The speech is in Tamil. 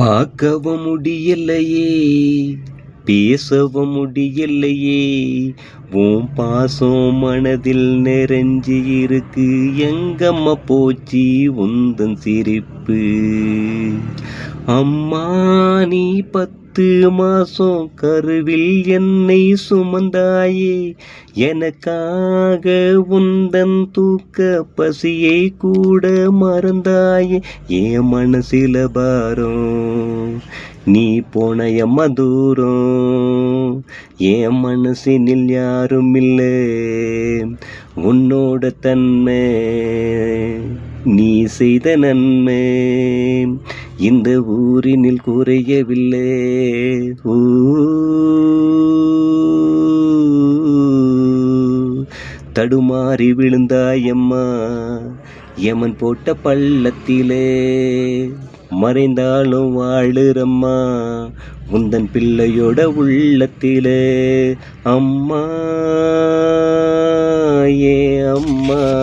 பார்க்கவும் முடியலையே பேசவும் முடியலையே. உன் பாசம் மனதில் நிறைஞ்சு இருக்கு எங்கம்மா போச்சு உந்தன் சிரிப்பு. அம்மா நீ பத்து மாசம் கருவில் என்னை சுமந்தாயே. எனக்காக உந்தன் தூக்க பசியை கூட மறந்தாயே. என் மனசில பாரம் நீ போன எம்ம தூரம் என் மனசினில் யாரும் இல்லை உன்னோட தன்மை. செய்த நன்மை. இந்த ஊரினில் குறையவில்லை. ஊ. தடுமாறி விழுந்தாயம்மா யமன் போட்ட பள்ளத்திலே மறைந்தாலும் வாழுறம்மா. உந்தன் பிள்ளையோட உள்ளத்திலே அம்மா. ஏ அம்மா.